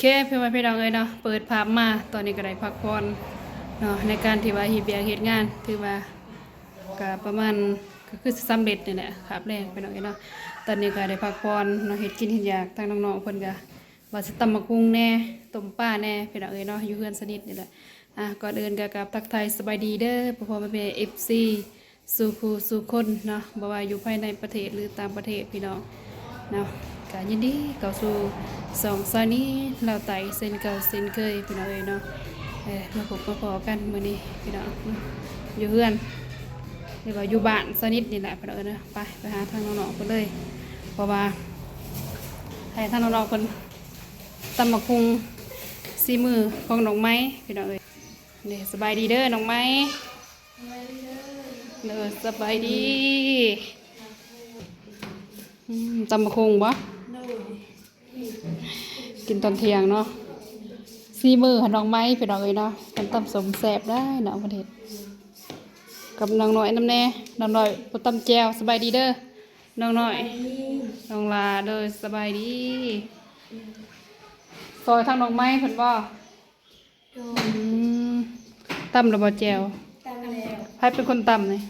เคเพื่อนพี่น้องเอ้ยเนาะเปิดภาพมาตอนนี้ก็ได้พักผ่อนเนาะในการที่ว่าฮ็ดเบียเฮ็ดงานถือว่าก็ประมาณก็คือสำเร็จนี่แหละครับแรกพี่น้องเอ้ยเนาะตอนนี้ก็ได้พักผ่อนเนาะเฮ็ดกินเฮ็ดอยากทางน้องๆเพิ่นก็ว่าสิตำมะกุ้งแน่ต้มปลาแน่พี่น้องเอ้ยเนาะอยู่เฮือนสนิทนี่แหละอะก่อนอื่นก็กับทักทายสบายดีเด้อพ่อพ่อแม่แม่ FC สู่ครูสู่คนเนาะบ่ว่าอยู่ภายในประเทศหรือต่างประเทศพี่น้องเนาะ การยินดีเข้าสู่สองซอยนี้เราไต่เส้นเก่าเส้นเคยพี่น้องเอ้ยเนาะเออมาพบมาพอกันมื้อนี้พี่น้องเนาะอยู่เฮือนหรือว่าอยู่บ้านสนิทนี่แหละพี่น้องเอ้ยเนาะไปไปหาทางน้องๆเพิ่นเลยเพราะว่าให้ทางน้องๆเพิ่นตำบักคุงซีมือของน้องไม้พี่น้องเอ้ยนี่สบายดีเด้อน้องไม้เด้อสบายดีอืมตำบักคงบ่ กินตอนเที่ยงเนาะซีมือหันน้องไม้ไปดอกเลยเนาะมันตำสมแสบได้เนาะประเทศกับน้องน้อยน้ำแน่น้องน้อยปตำแจวสบายดีเด้อน้องน้อยน้องลาเด้อสบายดีซอยทางน้องไม้เพิ่นบ่อืมตำระบ่แจวตามแล้วใครเป็นคนตำนี่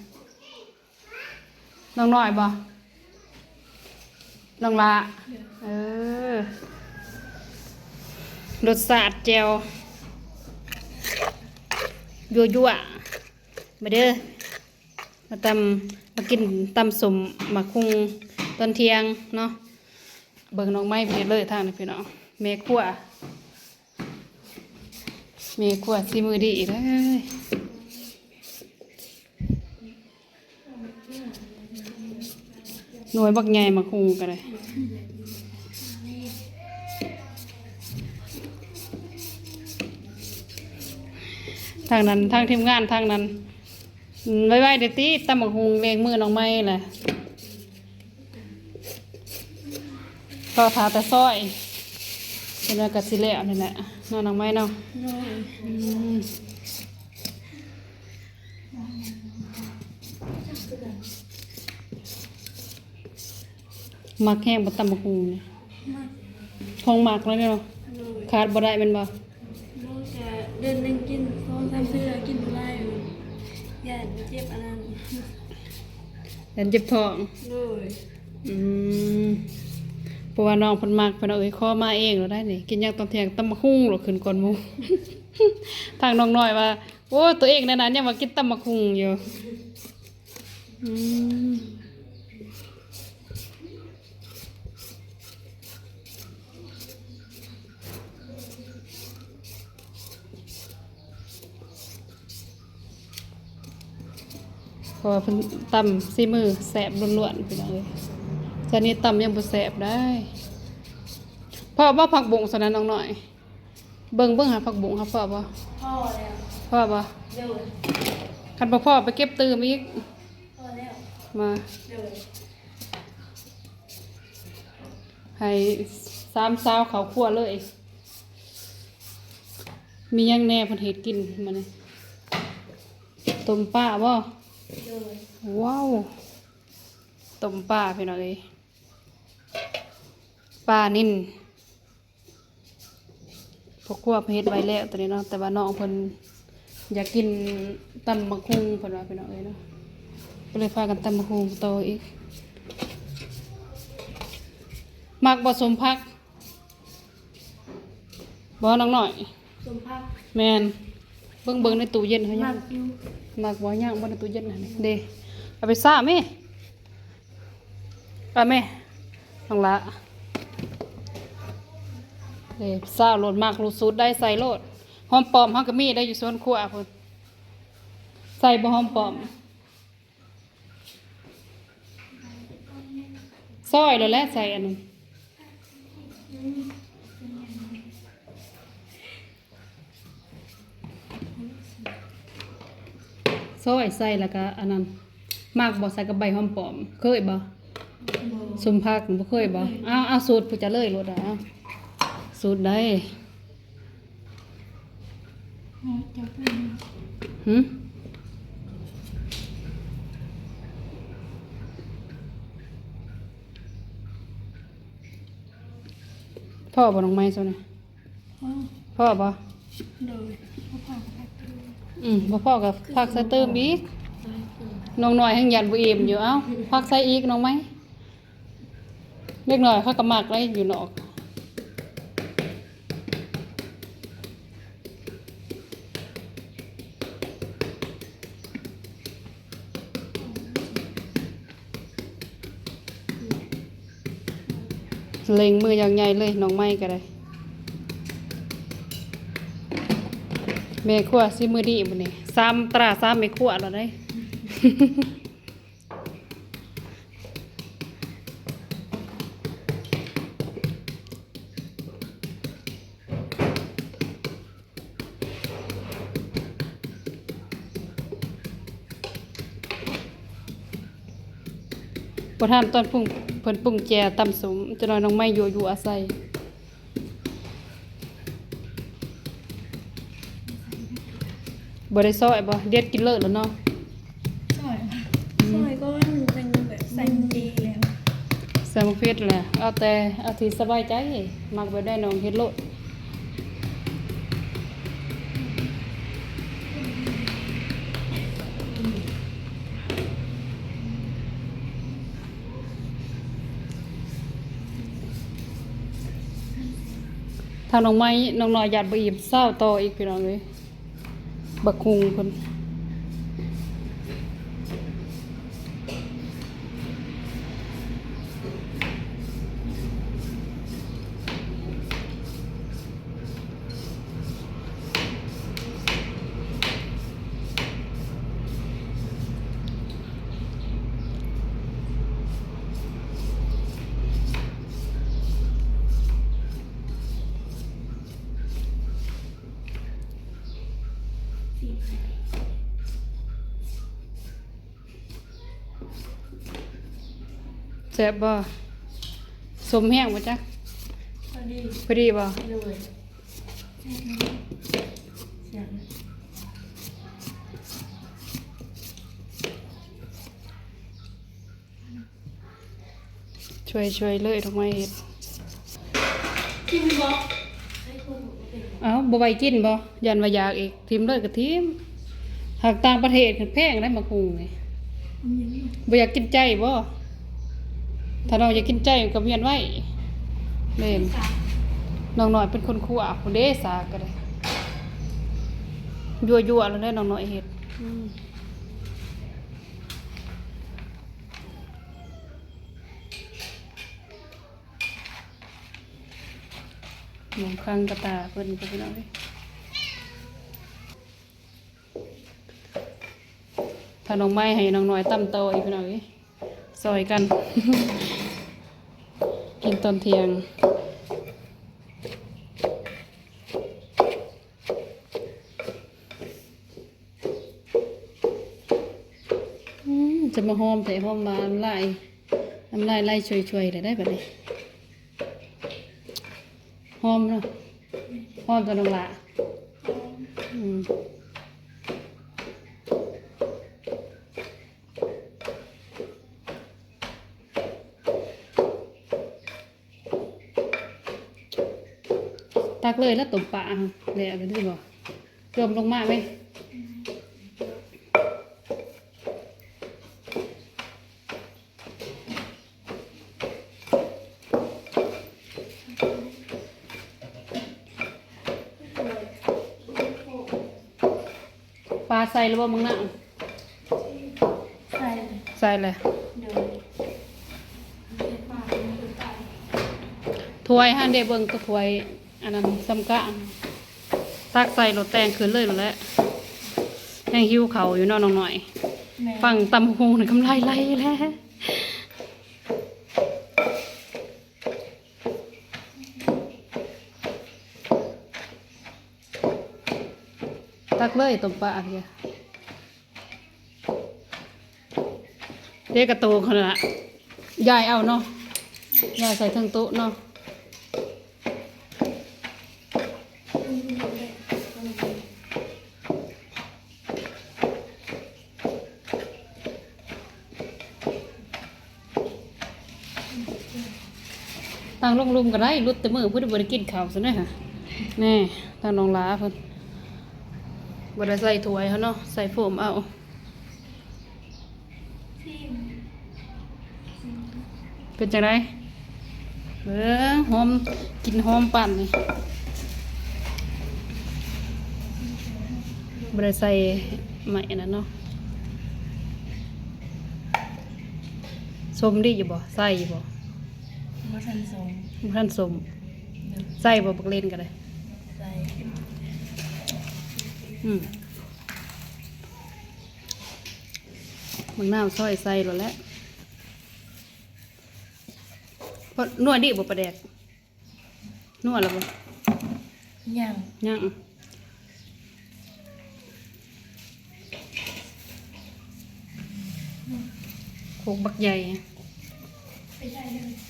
น้องน้อยบ่ นองละเออรสชาติแจวยั่วยั่วมาเด้อมาตำมากินตำสมมาคุงตอนเที่ยงเนาะเบิ่งน้องไม้ไปเลยทางนี้พี่น้องเมฆัวเมฆัวซีมือดีเลย หน่วยบักใหญ่มาคุงกันเลยทางนั้นทางทีมงานทางนั้นไว้ไว้เดี๋ยวตีตำบักคุงเลงมือน้องไม้แหละก็ทาแต่ซ้อยเป็นกระสิเละนี่แหละน้องน้องไม้เนาะ มมักแห้งบะตำบักคุงเนี่ยทองหมักแล้วเนี่ยเนาะขาดบ่ได้แมันบ่ลูกจะเดินนึงกินพร้อมทำเสื้อกินอะไรอย่าเจ็บอันนั้นยันเจ็บท้องเลยอืมเพราะว่าน้องเพันมากเพันเอาเอ้ยข้อมาเองเราได้นี่กินอย่างตอนเที่ยงตำมะคุ้งหรอขึ้นก่อนหมูทางน้องน้อยว่า โอ้ตัวเองนั่นน่ะยังมากินตำมะคุ้งอยู่อืม ราะว่าเพิ่นตำซีมือแสบล้วนๆพี่น้องเอ้ยจานนี้ตำยังบ่แสบได้พ่อบ่ผักบุ้งสนั้นน้องหน่อย เบิ่งเบิ่งหาผักบุ้งครับพ่อบ่พ่อแล้วพ่อบ่เดินคันบ่พ่อไปเก็บตืมอีกพ่อแล้วมาเดินให้สามสาวเขาคั่วเลย มีหยังแหน่เพิ่นเฮ็ดกินมานี่ต้มปลาบ่ เดินว้าวต้มปลาพี่น้องเอ้ยปลานิ่นพวกครัวเพิ่นเฮ็ดไว้แล้วตอนนี้เนาะแต่ว่าน้องเพิ่นอยากกินตำบักหุ่งเพิ่นว่าพี่น้องเอ้ยเนาะก็เลยพากันตำบักหุ่งต่ออีกมักบ่สมพักบ่น้องหน่อย สมภาพแม่น เบิ่งเบิ่งในตู้เย็นเขายัมางกอยู่มักบ่ย่างบ่ในตู้เย็นนั่นนี่เด้เอาไปซ่าแม่ไปแม่น้องละเด้ซ่าโลดมากรูดสูตรได้ใส่โลดหอมปลอมเฮาก็มีได้อยู่สวนครัวพุ่นใส่บ่หอมปลอมซอยแล้วแหละใส่อันนั้น ซอยใส่แล้วก็อันนั้นมากบ่ใส่กับใบหอมปลอม เคยบ่สมพักบ่เคยบ่อ้าวอ้าวสูตรผู้จะเลยรถอะอ้าวสูตรได้จับหึพ่อบ่น้องไม้ซะนะอ๋อพ่อบ่โดยพ่อพ่อกับแม่ตื้ ออืมบ่พ่อกับพักใส่เติมอีกน้องน้อยแห่งยันบ่อิ่มอยู่เอ้าพักใส่อีกน้องไหมเล็กน้อยเขาก็มักได้อยู่นอกเล็งมืออย่างใหญ่เลยน้องไม้ก็ได้ แม่ครัวสิมือดีบ่นี่ซ้ำตราซ้ำแม่ครัวแล้วได้บ่ทันตอนปรุงเพิ่นปรุงแจตำสมจะน้อยน้องไม้ยั่วๆอาศัย บ่ได้ซอยบ่เด็ดกินเลิศแล้วเนาะซอยซอยก็เป็นแบบใส่ดีแล้วใส่มะเขือแหละเอาแต่เอาที่สบายใจมักไปได้น้องเฮ็ดโลดทางน้องไม้น้องน้อยหยาดบ่อิ่มเศร้าต่ออีกพี่น้องเอ้ย บักคุงคน แซ่บบ่สมแห้งบ่จ๊ะพอดีพอดีบ่เลยเสียงช่วยช่วยเลยทำไมเฮ็ดกินบ่เอ้าบ่ไหวกินบ่ยันว่าอยากอีกทิมเลยก็ทิมหากต่างประเทศคือแพงได้มาคุงนี่บ่อยากกินใจบ่ ถ้าน้องอยากกินใจก็เวียนไว้เล่นน้องหน้อยเป็นคนคั่วผู้เด้สาก็ได้ยั่วแล้วได้น้องหน้อยเฮ็ดมหมองคังกระตาเพิ่นก็พี่น้องเอ้ยถ้าน้องไม้ให้น้องหน้อยตั้มโตอีกพี่น้องเอ้ย ซอยกัน กินตอนเที่ยงจะมาหอมแต่หอมมาน้ำลายน้ำลายไล่ช่วยๆเลยได้แบบนี้หอมเนาะหอมตัวน้องละอืม ตักเลยแล้วตบปะเลยอะไรที่บอกรวมลงมาไหมปลาใส่หรือว่ามึงนั่งใส่ใส่เลยเดินปากมันคือปากถ้วยฮันเดเบิงตัวถ้วย อันนั้นสำกะตักใส่รถแตงขึ้นเลยหมดแล้วแห้งหิวเขาวอยู่เนอนน้องหน่อยแม่ฟังตำหงนี่กำไรไหลแล้วตักเลยต้มปลาเพียเด็กกระโตขนาดยายเอาเนาะยายใส่ทั้งโต๊ะเนาะ ตั้งลงลุมก็ได้รุดแต่มือพูดบริกินข้าวซะน่ค่ะแน่ทางน้องลาเพิ่นบ่ได้ใส่ถ้วยเขาเนาะใส่โฟมเอาเป็นจังไดเบิ่งหอมกินหอมปั่นนี่บ่ได้ใส่ไหมนั่นเนาะสมดีอยู่บ่ใส่อยู่บ่ บ่ทันสมบ่ทันสมใส่บ่บักเลนก็ได้ใส่อืมมึงน้ำซอยใส่แล้วแหละเพราะนวดดิบ่ประแดกนวดแล้วบ่ย่างยังโคกบักใหญ่ ไปได้เลย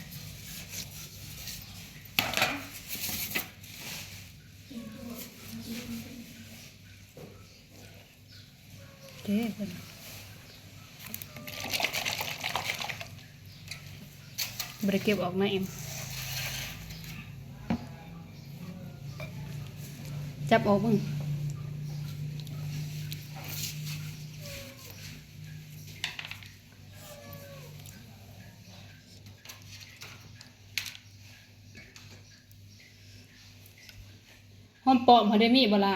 เด้เพิ่นบ่ได้เก็บออกนะเอ็ม จับออกบิ่งหอมปอมเขาได้มีบ่ละ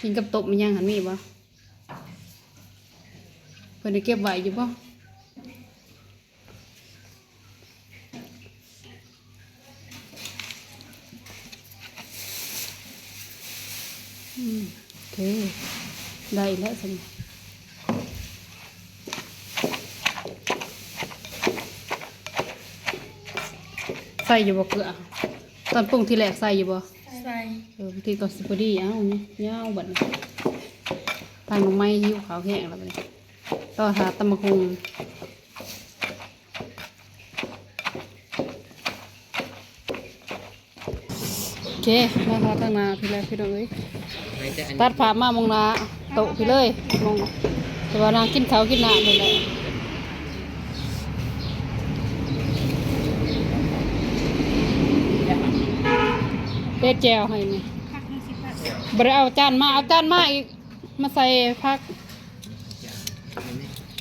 กินกับตบมันยังหันมีบ่ พิ่นได้เก็บไว้อยู่บ่อืมโอเค ได้แล้วสิใส่อยู่บ่เกลือตอนปรุงที่แรกใส่อยู่บ่ใส่เออบางทีก็สิบดีเอ้านี่ยาวบัดนี้ทางลงไม้หิวขาวแห้งแล้วบัดนี้ ต่อหาตำมะคุงโอเคมาหาตั้งนาพี่แล้วพี่น้องเอ้ยตัดผ่ามามองนาโตะพี่เลยมองแต่ว่านางกินเขากินน้ำไปเลยเด็ดแจวให้นี่พักห้าสิบบาทบริเอาจานมาเอาจานมาอีกมาใส่พัก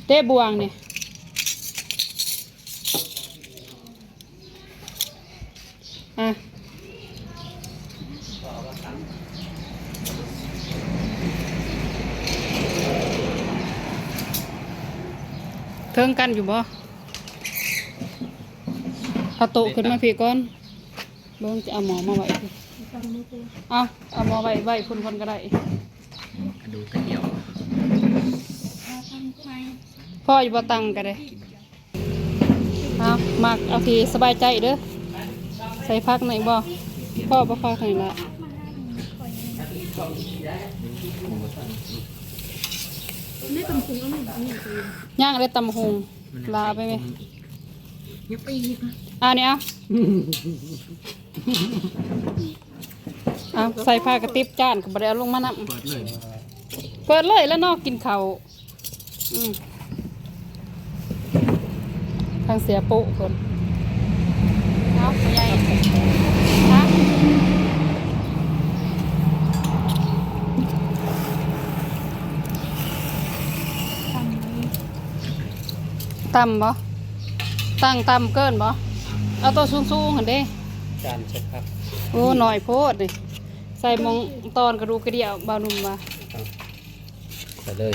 เต้บวงเนี่ยอะเทิงกันอยู่บ่เอาโตขึ้นมาพี่ก่อนเบิ่งจะเอาหมอมาไว้พี่อกูเอาเอาหมอไว้ไว้คนคนก็ได้ กระดูกกระเดี่ยว ทำไม พ่ออยู่บ่ตังก็ได้เอามักเอาที่สบายใจเด้อใส่พักหน่อยบ่พ่อบ่พักหน่อยละนี่ตำพุงก็ไม่แบบนี้คือย่างได้ตำหงลาไปไหมอยังไปอีกนะอ่านี่เอาเอาใส่ผ้ากระติบจานก็บ่ได้เอาลงมานํเปิดเลยเปิดเลยแล้วเนอกกินข้าวอืม ทางเสียปุเพิ่นเอาใหญ่ฮะทำนี้ต่ำบ่ตั้งต่ำเกินบ่เอาตัวสูงๆหั่นเด้จานเช็ดครับโอ้หน่อยโพดนี่ใส่หมองตอนกระดูกกระเดี่ยวบาวนุ่มมาใส่เลย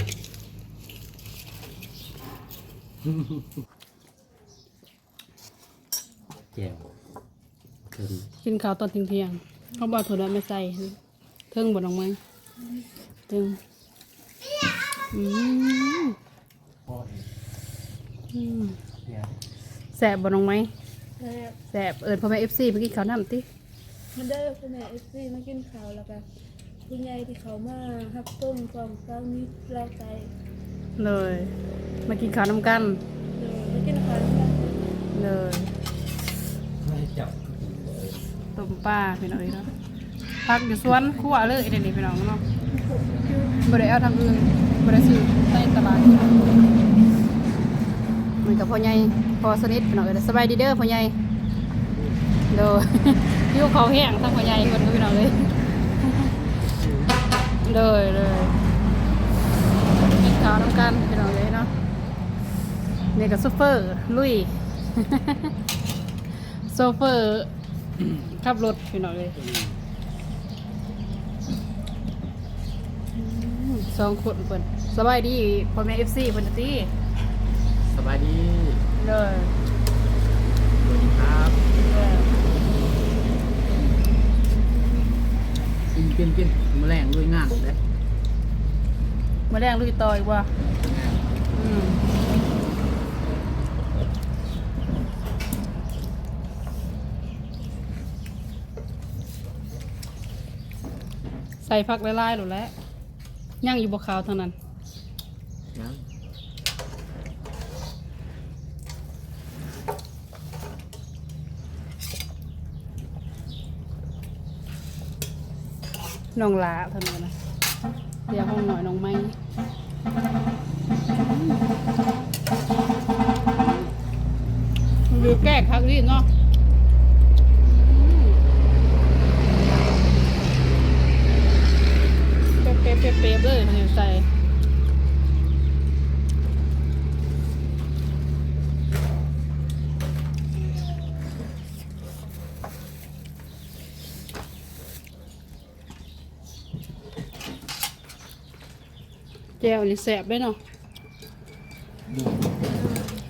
แจ่วถึงกินข้าวตอนเที่ยงๆเขาบอกถั่วดำไม่ใส่เทิงบ่น้องไม้เทิงอืมอืมแสบบ่น้องไม้แล้วแสบเอิญพ่อแม่ FC ไปกินข้าวน้ำติมันได้คุณแม่เอฟซีมากินข้าวแล้วก็คุณยายที่เขามาฮับต้มฟองเต้านี้เราใจเลย มากินข้าวน้ำกันเออมากินข้าวนี่เลยไม่ จับต้มปลาพี่น้องเอ้ยเนาะพักอยู่สวนครัวเลยเดี๋ยวนี้พี่น้องเนาะบ่ได้เอาทางอื่นบ่ได้ซื้อในตลาดเหมือนกับพ่อใหญ่พ่อสนิทพี่น้องเอ้ยสบายดีเด้อพ่อใหญ่โดยยิ้วเขาแห้งทั้งพ่อใหญ่คนก็พี่น้องเลยเลยเลยกินข้าวน้ำกันพี่น้องเลยเนาะนี่ก็โซเฟอร์ลุย โซเฟอร์ขับรถพี่น้องเลยอืมสองคนเพิ่นสบายดีพ่อแม่เอฟซีเพิ่นตีสบายดีเลยสวัสดีครับเลยกินกินกินแมลงด้วยงานเลยมาแรงลุยต่ออีกว่า ส่ผักละลายหรือแล้วย่างอยู่บนขาวเท่านั้นยัง น้องหลาเท่านั้นนะเดี๋ยวห้องหน่อยน้องไม้หรือแก้คักดีเนาะ เป๊ะเป๊ะเป๊ะเป๊ะเลยมันใส่แจ่วนี่แสบด้เนาะ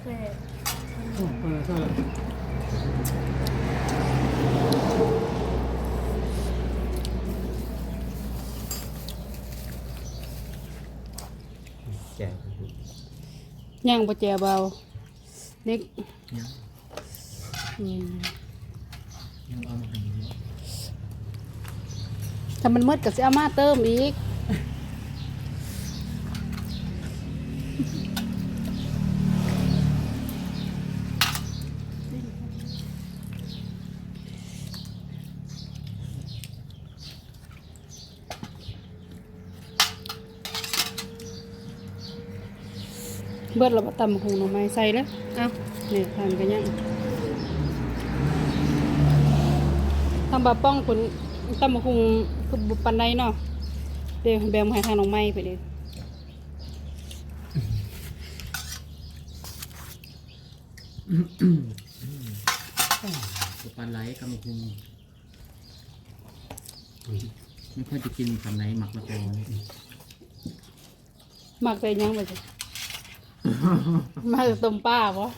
แซ่บ แก่ย่างปลาแจ่วเบาเล็กยังอืมยังเอามาให้ถ้ามันมืดก็จะเอามาเติมอีก เบิดเราบตำหงหน่อไม้ใส่เลยเอ้าเนี่ยทานกันยังทำบะป้องคนตำหงคือบุปันไดเนาะเดี๋ยวแบมให้ทางหน่อไม้ไปเดี๋ยวสุปลาไหลกำพุงไม่ค่อยจะกินคำไหนหมักละกอหมักใส่ยังไปจ้ะ มาจากต้มป้าปะ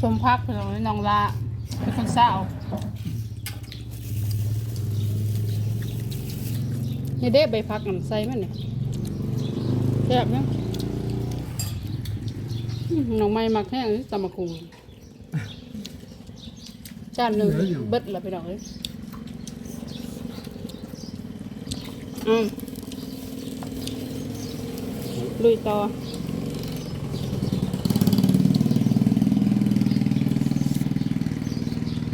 สมพักเป็นของน้องละเป็นคนสาวนี่เด้ใบพักน้ำใส่มันเนี่ยแซ่บเนาะ หือน้องไม้มักแห้งตำมะคุงจานหนึ่งเบิดละไปดอกเลยอืมลุยต่อ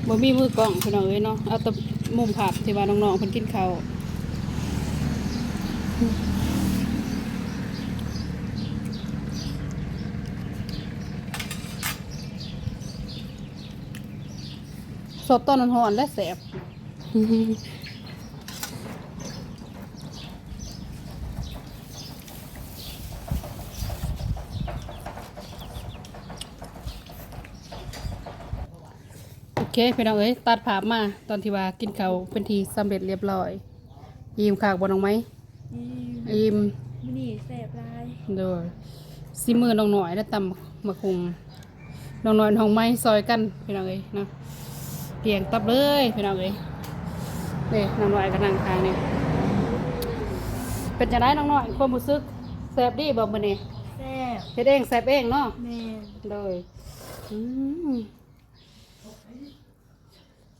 บ่มีมือกล้องพี่น้องเอ้ยเนาะเอาแต่มุมภาพที่ว่าน้องๆเพิ่นกินข้าว สดต้นหอนๆและแสบโอเคพี่น้องเอ้ยตัดภาพมาตอนที่ว่ากินข้าวเป็นทีสำเร็จเรียบร้อยยิ้มขากบนน้องไหมนี่ยิ้มมินี่แซ่บหลายโดยซีมือน้องหน่อยแล้วตำมะคุงน้องหน่อยน้องไม้ซอยกันพี่น้องเอ้ยเนาะ เกียงตับเลยพี่น้องเอ้ยนี่น้องหน่อยกับนางทางนี่เป็นจะได้น้องหน่อยความรู้สึกแซ่บดีบอกมื้อนี้แซ่บเฮ็ดเองแซ่บเองเนาะแม่นเลยอืม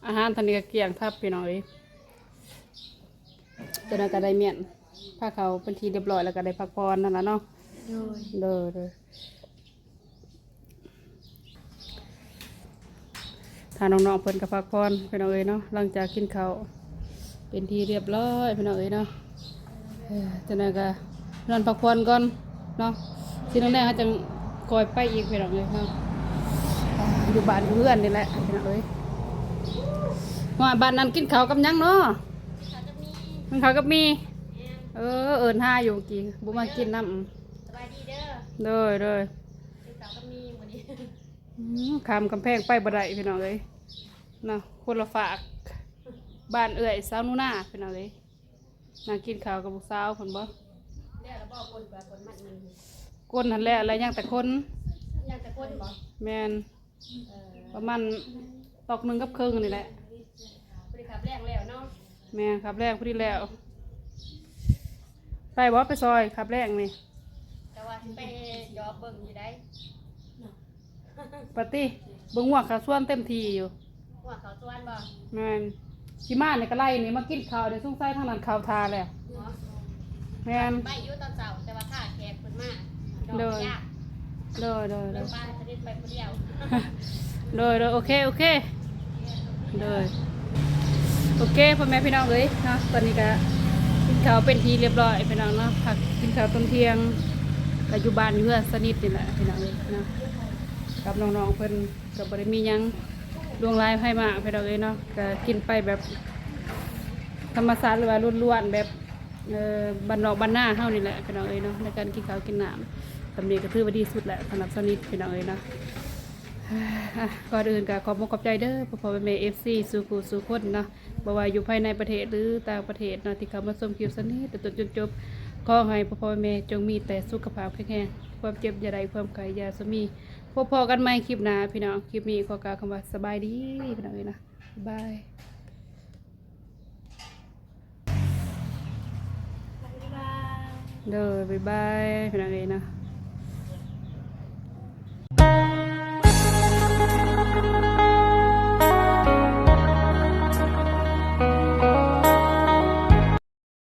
อาหารทันนี้ก็เกลี่ยงทับพี่น้อยจนนั้นก็ได้เมียนผ้าเขาวเป็นทีเรียบร้อยแล้วก็ได้พักผ่อนนั่นแหละเนาะโดยเลยเลย ถ้าน้องๆเพิ่นก็พักผ่อนพี่น้องเอ้ยเนาะหลังจากกินข้าวเป็นที่เรียบร้อยพี่น้องเอ้ยเนาะเออจากนั้นก็นอนพักผ่อนก่อนเนาะทีนั้นแรกเขาจะคอยไปอีกพี่น้องเอ้ยเนาะอ่าอยู่บ้านอยู่เพื่อนนี่แหละพี่น้องเอ้ยว่าบ้านนั้นกินข้าวกับหยังเนาะกินข้าวกับมีเออเอิญห้าอยู่เมื่อกี้บุมากินน้ำสบายดีเด้อเด้อเด้อเป็นสาวก็มีหมดนี้ อืมข้ามกำแพงไปบ่ได้พี่น้องเอ้ยเนาะคนละฝากบ้านเอื้อยสาวนุนาพี่น้องเอ้ยนั่งกินข้าวกับลูกสาวคนบ่เด้อแล้วบอกคนแบบคนมันมันก้นหันแหละอะไรยังแต่คนยังแต่คนบอกแมนเออประมาณตอกหนึ่งกับครึ่งนี่แหละบริการแรกแล้วเนาะแม่ครับแรกพอดีแล้วไปบ่ไปซอยครับแรกนี่แต่ว่าไปยอเบิ่งอยู่ได้ ปาร์ตี้เบิ่งหัวขาส่วนเต็มทีอยู่หัวเขาสวนบ่แม่นสิมาในกระไลนี่มากินข้าวเดี๋ยวสงสัยทางนั้นข้าวทาแล้วเนาะแม่นไปอยู่ตอนเช้าแต่ว่าข้าแขกเพิ่นมาดอกเด้อยากเด้อเด้อเดิเด้นอบ้านจะได้ไปคนเดียวเลยเลยโอเคโอเคเลยโอเคพ่อแม่พี่น้องเอ้ยเนาะตอนนี้ก็กินข้าวเป็นทีเรียบร้อยพี่น้องเนาะพักกินข้าวตอนเที่ยงปัจจุบันอยู่เพื่อนสนิทนี่แหละพี่น้องเอ้ยเนาะ กับน้องๆเพิ่นก็บ่ได้มียังดวงลายให้มากพี่น้องเอ้ยเนาะก็กินไปแบบธรรมชาติหรือว่าล้วนๆแบบบ้านนอกบ้านหน้าเฮานี่แหละพี่น้องเอ้ยเนาะในการกินข้าวกินน้ำตำนี้ก็ถือว่าดีสุดแหละสำหรับสนิทพี่น้องเอ้ยเนาะก่อนอื่นก็ขอบคุณขอบใจเด้อพ่อพ่อแม่เอฟซีสู่กูสู่คนเนาะบ่ว่าอยู่ภายในประเทศหรือต่างประเทศเนาะที่เขามาชมคลิปสนี้แต่จนจนจบขอให้พ่อพ่อแม่จงมีแต่สุขภาพแข็งแรงความเจ็บอย่าได้ความไข้ยาสมี พบพอกันไหมคลิปหน้าพี่น้อง คลิปนี้ขอกล่าวคำว่าสบายดีพี่น้องเลยนะบายเด้อบายบายพี่น้องเลยนะ